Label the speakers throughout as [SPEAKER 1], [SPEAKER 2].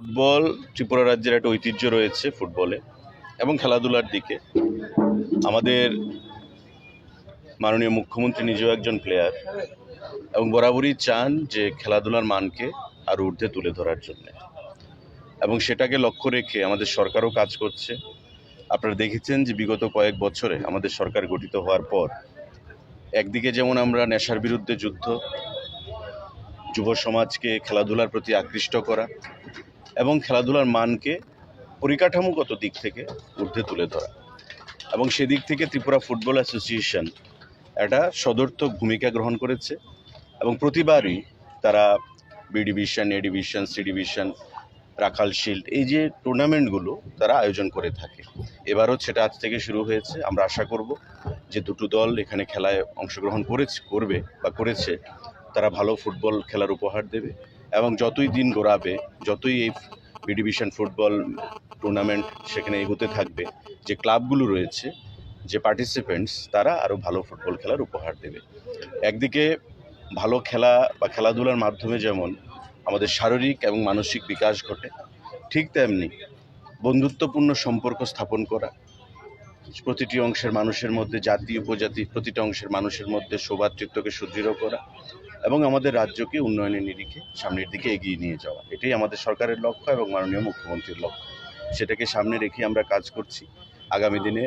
[SPEAKER 1] Football, Tripura রাজ্যের একটা ঐতিহ্য রয়েছে ফুটবলে এবং খেলাধুলার দিকে। আমাদের মাননীয় মুখ্যমন্ত্রী নিজেও একজন প্লেয়ার এবং বরাবরই চান যে খেলাধুলার মানকে আরও ঊর্ধ্বে তুলে ধরার জন্য। এবং সেটাকে লক্ষ্য রেখে আমাদের সরকারও কাজ করছে। আপনারা দেখেছেন যে বিগত কয়েক বছরে আমাদের সরকার গঠিত হওয়ার পর একদিকে যেমন আমরা নেশার বিরুদ্ধে যুদ্ধ, যুব সমাজকে খেলাধুলার প্রতি আকৃষ্ট করা এবং খেলাধুলার মানকে পরিকাঠামোগত দিক থেকে ঊর্ধ্বে তুলে ধরা। এবং সেদিক থেকে ত্রিপুরা ফুটবল অ্যাসোসিয়েশন একটা সদর্থক ভূমিকা গ্রহণ করেছে এবং প্রতিবারই তারা B division, A division, C division, Rakhal shield এই যে টুর্নামেন্টগুলো তারা আয়োজন করে থাকে। এবারও সেটা আজ থেকে শুরু হয়েছে। আমরা আশা করব যে দুটো দল এখানে খেলায় অংশগ্রহণ করেছে, করবে বা করেছে, তারা ভালো ফুটবল খেলার উপহার দেবে। এবং যতই দিন গড়াবে, যতই এই বি ডিভিশন ফুটবল টুর্নামেন্ট সেখানে এগোতে থাকবে, যে ক্লাবগুলো রয়েছে, যে পার্টিসিপেন্টস তারা আরও ভালো ফুটবল খেলার উপহার দেবে। একদিকে ভালো খেলা বা খেলাধুলার মাধ্যমে যেমন আমাদের শারীরিক এবং মানসিক বিকাশ ঘটে, ঠিক তেমনি বন্ধুত্বপূর্ণ সম্পর্ক স্থাপন করা, প্রতিটি অংশের মানুষের মধ্যে জাতি, উপজাতি, প্রতিটা অংশের মানুষের মধ্যে সৌভাতৃত্বকে সুদৃঢ় করা এবং আমাদের রাজ্যকে উন্নয়নের নিরিখে সামনের দিকে এগিয়ে নিয়ে যাওয়া। এটাই আমাদের সরকারের লক্ষ্য এবং মাননীয় মুখ্যমন্ত্রীর লক্ষ্য। সেটাকে সামনে রেখে আমরা কাজ করছি। আগামী দিনে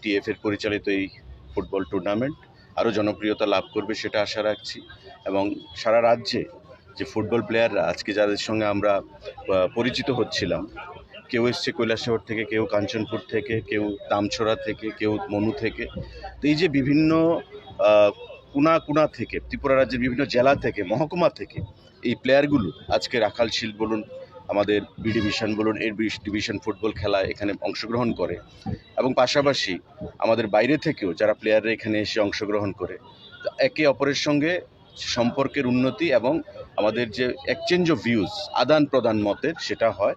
[SPEAKER 1] টিএফ এর পরিচালিত এই ফুটবল টুর্নামেন্ট আরও জনপ্রিয়তা লাভ করবে সেটা আশা রাখছি এবং সারা রাজ্যে যে ফুটবল প্লেয়াররা আজকে যাদের সঙ্গে আমরা পরিচিত হচ্ছিলাম, কেউ এসছে কৈলাসহর থেকে, কেউ কাঞ্চনপুর থেকে, কেউ দামছড়া থেকে, কেউ মনু থেকে, তো এই যে বিভিন্ন কুনা কুনা থেকে, ত্রিপুরা রাজ্যের বিভিন্ন জেলা থেকে, মহকুমা থেকে এই প্লেয়ারগুলো আজকে রাখাল শিল্ড বলুন, আমাদের বি ডিভিশন বলুন, এর বি ডিভিশন ফুটবল খেলা এখানে অংশগ্রহণ করে এবং পাশাপাশি আমাদের বাইরে থেকেও যারা প্লেয়াররা এখানে এসে অংশগ্রহণ করে একে অপরের সঙ্গে সম্পর্কের উন্নতি এবং আমাদের যে এক্সচেঞ্জ অফ ভিউজ আদান প্রদান মতের, সেটা হয়।